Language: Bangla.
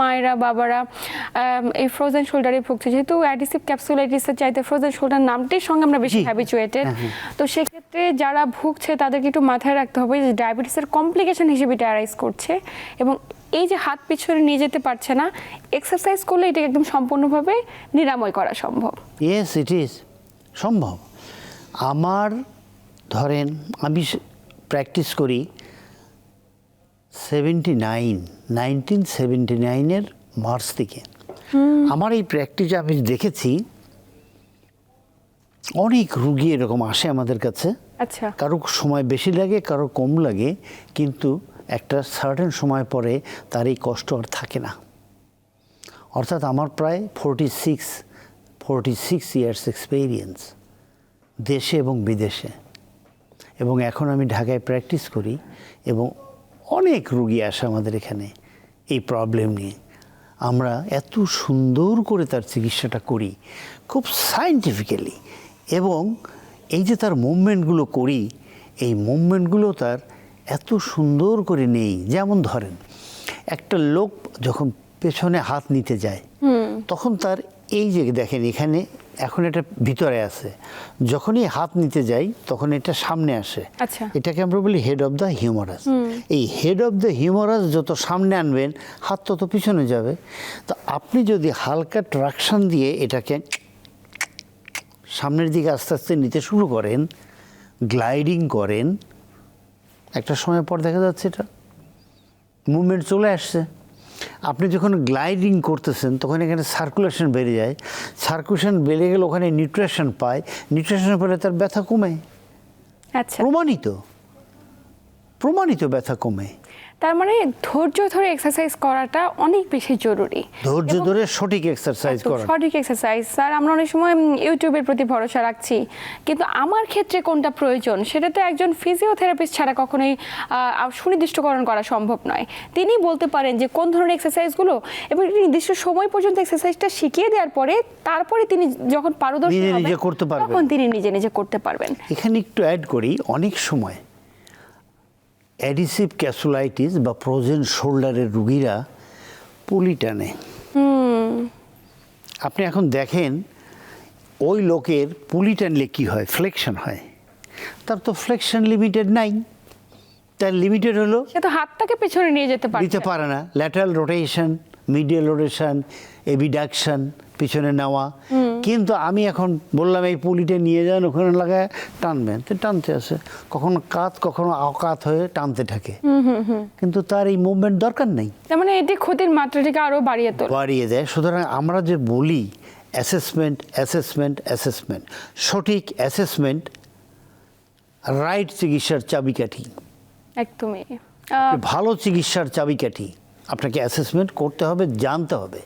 মায়েরা বাবারা এই ফ্রোজেন শোল্ডারে ভুগছে। যেহেতু অ্যাডিসিভ ক্যাপসুলাইটিসের চাইতে ফ্রোজেন শোল্ডার নামটির সঙ্গে আমরা বেশি। হ্যাবিচুয়েটেড তো সেক্ষেত্রে যারা ভুগছে তাদেরকে একটু মাথায় রাখতে হবে যে ডায়াবেটিসের কমপ্লিকেশন হিসেবে এটা অ্যারাইজ করছে। এবং এই যে হাত পিছনে নিয়ে যেতে পারছে না এক্সারসাইজ করলে এটা একদম সম্পূর্ণভাবে নিরাময় করা সম্ভব। ইয়েস ইট ইজ সম্ভব। আমার ধরেন আমি প্র্যাকটিস করি সেভেন্টি নাইন নাইনটিন সেভেন্টি নাইনের মার্চ থেকে। আমার এই প্র্যাকটিস আমি দেখেছি অনেক রুগী এরকম আসে আমাদের কাছে। আচ্ছা। কারও সময় বেশি লাগে কারও কম লাগে কিন্তু একটা সার্টেন সময় পরে তার এই কষ্ট আর থাকে না। অর্থাৎ আমার প্রায় forty six forty six years experience দেশে এবং বিদেশে। এবং এখন আমি ঢাকায় প্র্যাকটিস করি এবং অনেক রুগী আসে আমাদের এখানে এই প্রবলেম নিয়ে। আমরা এত সুন্দর করে তার চিকিৎসাটা করি খুব সায়েন্টিফিক্যালি এবং এই যে তার মুভমেন্টগুলো করি এই মুভমেন্টগুলো তার এত সুন্দর করে নেই। যেমন ধরেন একটা লোক যখন পেছনে হাত নিতে যায় তখন তার এই যে দেখেন এখানে এখন এটা ভিতরে আছে। যখনই হাত নিতে যাই তখন এটা সামনে আসে। আচ্ছা। এটাকে আমরা বলি হেড অফ দ্য হিউমারাস এই হেড অফ দ্য হিউমারাস যত সামনে আনবেন হাত তত পিছনে যাবে। তো আপনি যদি হালকা ট্রাকশন দিয়ে এটাকে সামনের দিকে আস্তে আস্তে নিতে শুরু করেন গ্লাইডিং করেন একটা সময় পর দেখা যাচ্ছে এটা মুভমেন্ট চলে আসছে। আপনি যখন গ্লাইডিং করতেছেন তখন এখানে সার্কুলেশন বেড়ে যায়। সার্কুলেশন বেড়ে গেলে ওখানে নিউট্রিশন পায়। নিউট্রিশন পেলে তার ব্যথা কমে। আচ্ছা। প্রমাণিত। প্রমাণিত ব্যথা কমে। তার মানে ধৈর্য ধরে এক্সারসাইজ করাটা অনেক বেশি জরুরি। ধৈর্য ধরে সঠিক এক্সারসাইজ করা। সঠিক এক্সারসাইজ স্যার আমরা অনেক সময় ইউটিউবের প্রতি ভরসা রাখছি। কিন্তু আমার ক্ষেত্রে কোনটা প্রয়োজন সেটা তো একজন ফিজিওথেরাপিস্ট ছাড়া কখনোই সুনির্দিষ্টকরণ করা সম্ভব নয়। তিনি বলতে পারেন যে কোন ধরনের এক্সারসাইজগুলো এবং নির্দিষ্ট সময় পর্যন্ত এক্সারসাইজটা শিখিয়ে দেওয়ার পরে তারপরে তিনি যখন পারদর্শী নিজে করতে পারবেন। তখন তিনি নিজে নিজে করতে পারবেন। এখানে একটু অ্যাড করি অনেক সময় অ্যাডিসিভ ক্যাসুলাইটিস বা ফ্রোজেন শোল্ডারের রুগীরা পুলি টানে। আপনি এখন দেখেন ওই লোকের পুলি টানলে কী হয়? ফ্লেকশন হয়। তার তো ফ্লেকশন লিমিটেড নাই। তার লিমিটেড হলো সে তো হাতটাকে পেছনে নিয়ে যেতে পারছে। দিতে পারে না। Lateral rotation medial rotation abduction পিছনে নেওয়া। কিন্তু আমি এখন বললাম এই পুলিটা নিয়ে যান ওখানে লাগায় টানবেন। তো টানতে আসে। কখনো কাত কখনো অকাত হয়ে টানতে থাকে। কিন্তু তার এই মুভমেন্ট দরকার নেই। তার মানে এটি ক্ষতির মাত্রাটিকে আরও বাড়িয়ে তোলে। বাড়িয়ে দেয়। সুতরাং আমরা যে বলি অ্যাসেসমেন্ট অ্যাসেসমেন্ট অ্যাসেসমেন্ট সঠিক অ্যাসেসমেন্ট রাইট চিকিৎসার চাবিকাঠি। একদমই। ভালো চিকিৎসার চাবিকাঠি। আপনাকে অ্যাসেসমেন্ট করতে হবে জানতে হবে।